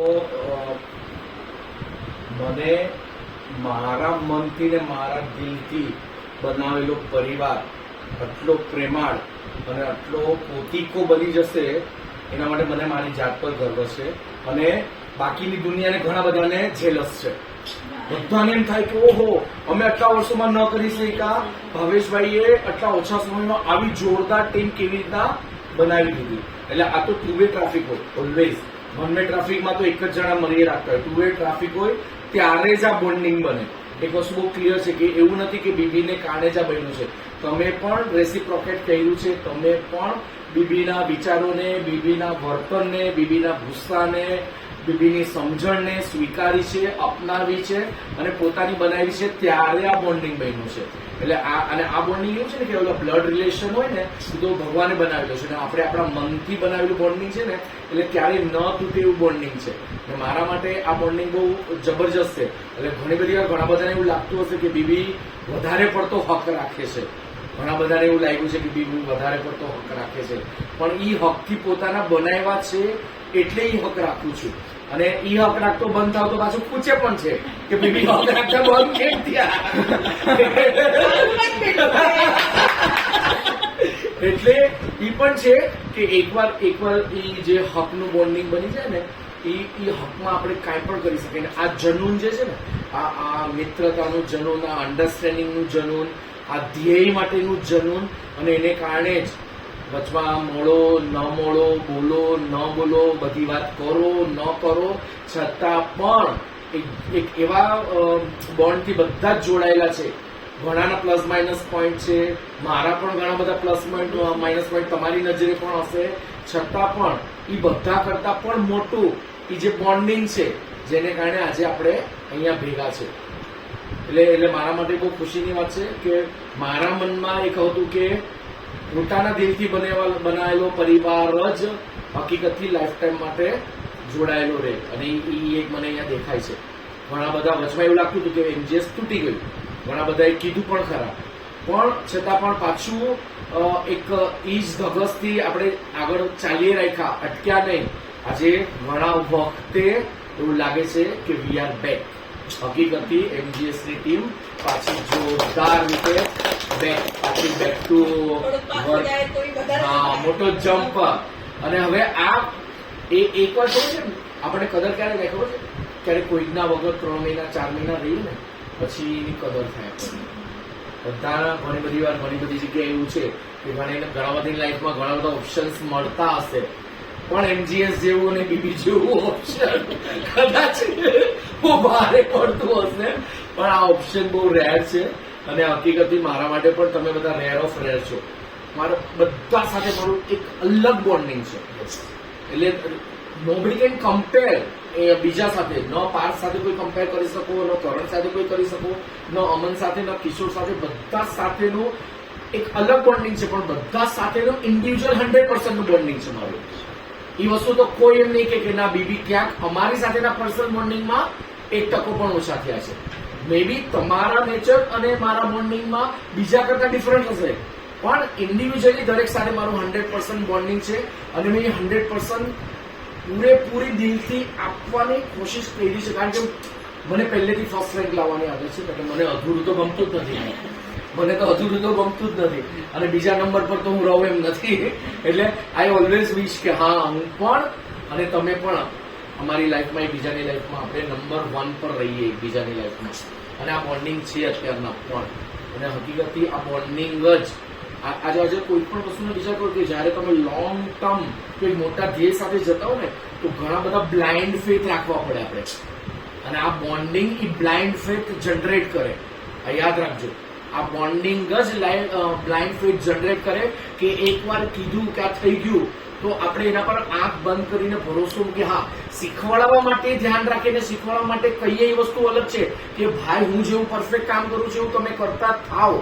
તો મને મારા મનથી ને મારા દિલથી બનાવેલો પરિવાર, આટલો પ્રેમાળ અને આટલો પોતીકો બની જશે, એના માટે મને મારી જાત પર ગર્વ છે. અને બાકીની દુનિયાને ઘણા બધાને જેલસ છે. બધાને એમ થાય કે, ઓહો, અમે આટલા વર્ષોમાં ન કરી શક્યા. ભાવેશભાઈએ આટલા ઓછા સમયમાં આવી જોરદાર ટીમ કેવી રીતના બનાવી દીધી? એટલે આ તો ટુ વે ટ્રાફિક હોય ઓલવેઝ વન ટ્રાફિકમાં તો એક જ જણા મરીએ રાખતા હોય. ટુ વે ટ્રાફિક હોય, ત્યારે જ આ બોન્ડિંગ બને. એક વસ્તુ બહુ ક્લિયર છે કે એવું નથી કે બીબીને કારણે જ આ બન્યું છે. તમે પણ રેસિપ્રોકેટ કર્યું છે. તમે પણ બીબીના વિચારોને, બીબીના વર્તનને, બીબીના ગુસ્સાને બીબીની સમજણને સ્વીકારી છે, અપનાવી છે અને પોતાની બનાવી છે ત્યારે આ બોન્ડિંગ બન્યું છે. એટલે આ અને આ બોન્ડિંગ એવું છે ને કે ઓલા બ્લડ રિલેશન હોય ને તો ભગવાને બનાવેલું છે. અને આપણે આપણા મનથી બનાવેલું બોન્ડિંગ છે ને, એટલે ત્યારે ન તૂટે એવું બોન્ડિંગ છે. અને મારા માટે આ બોન્ડિંગ બહુ જબરજસ્ત છે. એટલે ઘણી બધી વાર ઘણા બધાને એવું લાગતું હશે કે બીબી વધારે પડતો હક રાખે છે. ઘણા બધાને એવું લાગ્યું છે કે બીબી વધારે પડતો હક રાખે છે. પણ એ હકથી પોતાના બનાવ્યા છે એટલે એ હક રાખું છું. અને ઈ હક રાખતો બંધ થાવ તો પાછું પૂછે પણ છે કે બીબી હક રાખતા બંધ કેમ થયા? એટલે ઈ પણ છે કે એકવાર એકવાર ઈ જે હકનું બોન્ડિંગ બની જાય ને એ એ હકમાં આપણે કાંઈ પણ કરી શકીએ. આ જનૂન જે છે ને, આ આ મિત્રતાનું જનૂન, આ અન્ડરસ્ટેન્ડિંગનું જનૂન આ ધ્યેય માટેનું જનૂન અને એને કારણે જ વચમાં મોળો, ન મોળો, બોલો, ન બોલો, બધી વાત કરો, ન કરો, છતાં પણ એક- એવા બોન્ડથી બધા જ જોડાયેલા છે. ઘણાના પ્લસ માઇનસ પોઈન્ટ છે, મારા પણ ઘણા બધા પ્લસ પોઈન્ટ માઇનસ પોઈન્ટ તમારી નજરે પણ હશે. છતાં પણ એ બધા કરતાં પણ મોટું એ જે બોન્ડિંગ છે, જેને કારણે આજે આપણે અહીંયા ભેગા છે. એટલે એટલે મારા માટે બહુ ખુશીની વાત છે કે મારા મનમાં એક હતું કે પોતાના દિલથી બનેવા બનાવેલો પરિવાર જ હકીકતથી લાઈફ ટાઈમ માટે જોડાયેલો રહે. અને એ એક મને અહીંયા દેખાય છે. ઘણા બધા વચમાં એવું લાગતું હતું કે એમજીએસ તૂટી ગયું. ઘણા બધાએ કીધું પણ ખરા. પણ છતાં પણ પાછું એક ઈજ ધગસથી આપણે આગળ ચાલીએ રાખ્યા. અટક્યા નહીં. આજે ઘણા વખતે એવું લાગે છે કે વી આર બેક હકીકતથી એમજીએસની ટીમ પાછી જોરદાર રીતે બેક પાછી બેક ટુ મોટો જમ્પ અને હવે આ એ એક વાર ખબર છે આપણે કદર ક્યારે થાય ખબર છે? ક્યારે કોઈકના વગર ત્રણ મહિના, ચાર મહિના રહી ને, પછી એની કદર થાય. બધા ઘણી બધી વાર ઘણી બધી જગ્યાએ એવું છે કે ઘણી ઘણા બધી લાઈફમાં ઘણા બધા ઓપ્શન્સ મળતા હશે. પણ એમજીએસ જેવું અને બીબી જેવું ઓપ્શન કદાચ બહુ ભારે પડતું હશે પણ આ ઓપ્શન બહુ રેર છે અને હકીકતથી મારા માટે પણ તમે બધા રેર ઓફ રેર છો. મારો બધા સાથે મારું એક અલગ બોન્ડિંગ છે. એટલે નોબડી કેન કમ્પેર એ બીજા સાથે. ન પાર્થ સાથે કોઈ કમ્પેર કરી શકો ન કરણ સાથે કોઈ કરી શકો ન અમન સાથે ન કિશોર સાથે. બધા સાથેનું એક અલગ બોન્ડિંગ છે પણ બધા સાથેનું ઇન્ડિવિજ્યુઅલ હંડ્રેડ પર્સન્ટનું બોન્ડિંગ છે મારું. એ વસ્તુ તો કોઈ એમ નહીં કે ના, બીબી, ક્યાંક અમારી સાથેના પર્સનલ બોન્ડિંગમાં એક ટકો પણ ઓછા થયા છે. મે બી તમારા નેચર અને મારા બોન્ડિંગમાં બીજા કરતા ડિફરન્ટ હશે. પણ ઇન્ડિવિજ્યુઅલી દરેક સાથે મારું હંડ્રેડ પર્સન્ટ બોન્ડિંગ છે અને મેં હંડ્રેડ પર્સન્ટ પૂરેપૂરી દિલથી આપવાની કોશિશ કરી છે. કારણ કે મને પહેલેથી ફર્સ્ટ રેન્ક લાવવાની આવે છે એટલે મને અધૂરું તો ગમતું જ નથી. મને તો અધૂરું તો ગમતું જ નથી. અને બીજા નંબર પર તો હું રહું એમ નથી. એટલે આઈ ઓલવેઝ વિશ કે હા, હું પણ અને તમે પણ અમારી લાઈફમાં એકબીજાની લાઈફમાં આપણે નંબર વન પર રહીએ એકબીજાની લાઈફમાં અને આ બોન્ડિંગ છે અત્યારના પણ. અને હકીકતથી આ બોન્ડિંગ જ. આજે આજે કોઈ પણ વસ્તુનો વિચાર કરો કે જ્યારે તમે લોંગ ટર્મ કોઈ મોટા ધ્યેય સાથે જતા હો ને, તો ઘણા બધા બ્લાઇન્ડ ફેથ રાખવા પડે આપણે. અને આ બોન્ડિંગ એ બ્લાઇન્ડ ફેથ જનરેટ કરે. આ યાદ રાખજો. આ બોન્ડિંગ જ બ્લાઇન્ડ ફેથ જનરેટ કરે કે એકવાર કીધું કે આ થઈ ગયું, તો આપણે એના પર આંખ બંધ કરીને ભરોસો કે હા, શીખવાડવા માટે ધ્યાન રાખીને શીખવાડવા માટે કહીએ એ વસ્તુ અલગ છે કે ભાઈ હું જેવું પરફેક્ટ કામ કરું છું, એવું તમે કરતા થાવ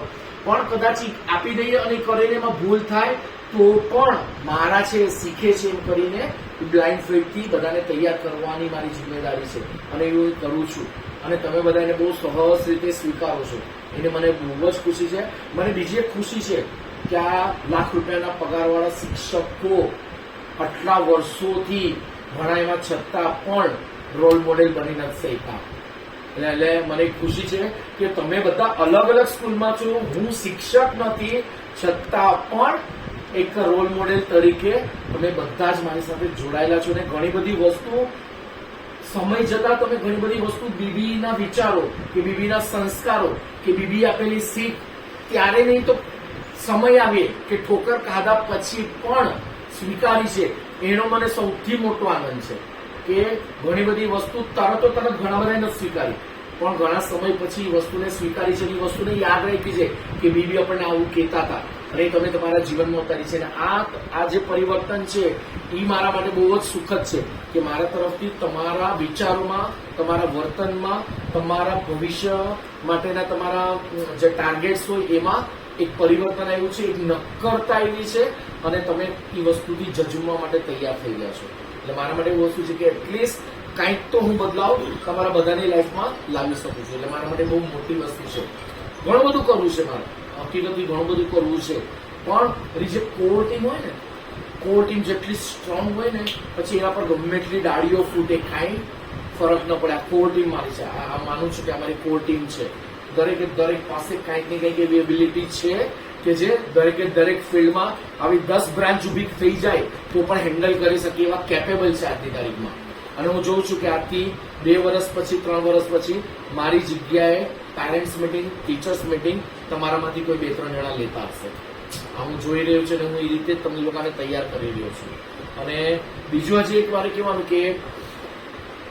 પણ કદાચ આપી દઈએ અને કરીને એમાં ભૂલ થાય, તો પણ મારા છે, શીખે છે એમ કરીને બ્લાઇન્ડ ફેડથી બધાને તૈયાર કરવાની મારી જિમ્મેદારી છે. અને હું કરું છું. અને તમે બધા એને બહુ સહજ રીતે સ્વીકારો છો. એને મને બહુ જ ખુશી છે. મને બીજી એક ખુશી છે કે આ લાખ રૂપિયાના પગારવાળા શિક્ષકો આટલા વર્ષોથી ભણાવ્યા છતાં પણ રોલ મોડેલ બની નથી શક્યા. એટલે એટલે મને ખુશી છે કે તમે બધા અલગ અલગ સ્કૂલમાં છો. હું શિક્ષક નથી, છતાં પણ એક રોલ મોડેલ તરીકે તમે બધા જ મારી સાથે જોડાયેલા છો અને ઘણી બધી વસ્તુ, સમય જતા તમે ઘણી બધી વસ્તુ બીબીના વિચારો કે બીબીના સંસ્કારો કે બીબી આપેલી શીખ ત્યારે નહીં તો સમય આવે કે ઠોકર ખાધા પછી પણ સ્વીકારી છે. એનો મને સૌથી મોટો આનંદ છે કે ઘણી બધી વસ્તુ તરત તરત ઘણા બધા નથી સ્વીકારી. પણ ઘણા સમય પછી વસ્તુને સ્વીકારી છે એ વસ્તુને યાદ રાખી છે કે બીબી આપણને આવું કહેતા હતા. અને એ તમે તમારા જીવનમાં ઉતારી છે. અને આ આ જે પરિવર્તન છે એ મારા માટે બહુ જ સુખદ છે કે મારા તરફથી તમારા વિચારોમાં, તમારા વર્તનમાં, તમારા ભવિષ્ય માટેના તમારા જે ટાર્ગેટ્સ હોય એમાં એક પરિવર્તન આવ્યું છે, એક નક્કરતા આવી છે અને તમે એ વસ્તુથી જજુમવા માટે તૈયાર થઈ ગયા છો. એટલે મારા માટે એવું વસ્તુ છે કે એટલીસ્ટ કાંઈક તો હું બદલાવ તમારા બધાની લાઈફમાં લાવી શકું છું. એટલે મારા માટે બહુ મોટી વસ્તુ છે. ઘણું બધું કરવું છે મારે. હકીકતથી ઘણું બધું કરવું છે. પણ એની જે કોર ટીમ હોય ને કોર ટીમ જેટલી સ્ટ્રોંગ હોય ને, પછી એના પર ગમે એટલી ડાળીઓ ફૂટે, કાંઈ ફરક ન પડે. આ કોર ટીમ મારી છે. આ માનું છું કે અમારી કોર ટીમ છે. દરેકે દરેક પાસે કાંઈક ને કંઈક એવી એબિલિટી છે કે જે દરેકે દરેક ફિલ્ડમાં આવી દસ બ્રાન્ચ ઊભી થઈ જાય તો પણ હેન્ડલ કરી શકે એવા કેપેબલ છે આજની તારીખમાં. અને હું જોઉં છું કે આજથી બે વર્ષ પછી, ત્રણ વર્ષ પછી મારી જગ્યાએ પેરેન્ટ્સ મિટિંગ ટીચર્સ મિટિંગ તમારામાંથી કોઈ બે ત્રણ જણા લેતા હશે. આ હું જોઈ રહ્યો છું અને હું એ રીતે તમને લોકોને તૈયાર કરી રહ્યો છું. અને બીજું હજી એક મારે કહેવાનું કે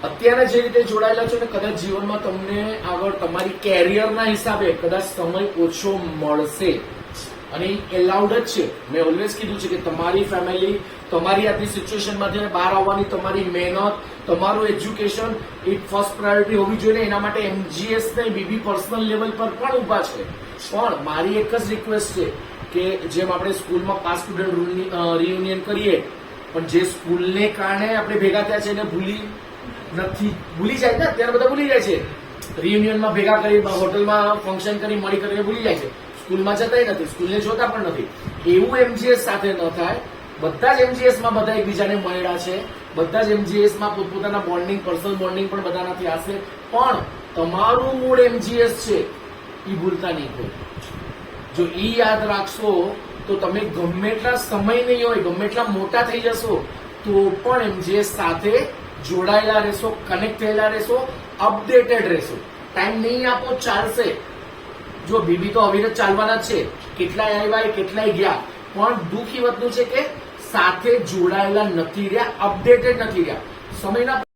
અત્યારે જે રીતે જોડાયેલા છો ને કદાચ જીવનમાં તમને આગળ તમારી કેરિયરના હિસાબે કદાચ સમય ઓછો મળશે. અને એલાઉડ જ છે. મેં ઓલવેઝ કીધું છે કે તમારી ફેમિલી તમારી આજની સિચ્યુએશનમાંથી બહાર આવવાની તમારી મહેનત તમારું એજ્યુકેશન એ ફર્સ્ટ પ્રાયોરિટી હોવી જોઈએ એના માટે એમજીએસ ને બીબી પર્સનલ લેવલ પર પણ ઊભા છે. પણ મારી એક જ રિક્વેસ્ટ છે કે જેમ આપણે સ્કૂલમાં પાસ સ્ટુડન્ટ રિયુનિયન કરીએ, પણ જે સ્કૂલને કારણે આપણે ભેગા થયા છે એને ભૂલી નથી, ભૂલી જાય ને, અત્યારે બધા ભૂલી જાય છે. રિયુનિયનમાં ભેગા કરી, હોટલમાં ફંક્શન કરી, મળી કરીને ભૂલી જાય છે. સ્કૂલમાં જતાય નથી, સ્કૂલને જોતા પણ નથી. એવું એમજીએસ સાથે ન થાય. બધા જ એમજીએસમાં બધા એકબીજાને મળ્યા છે. બધા જ એમજીએસમાં પોતપોતાના બોન્ડિંગ પર્સનલ બોન્ડિંગ પણ બધાનાથી હશે. પણ તમારું મૂળ એમજીએસ છે એ ભૂલતા નહીં કોઈ. જો એ યાદ રાખશો, તો તમે ગમે એટલા સમય નહીં હોય, ગમે એટલા મોટા થઈ જશો, તો પણ એમજીએસ સાથે જોડાયેલા રહેશો કનેક્ટ થયેલા રહેશો અપડેટેડ રહેશો. ટાઈમ નહીં આપો, ચાલશે. જો બીબી તો અવિરત ચાલવાના છે. કેટલાય આવ્યા કેટલાય ગયા. પણ દુઃખ એ છે કે સાથે જોડાયેલા નથી રહ્યા અપડેટેડ નથી રહ્યા. સમયના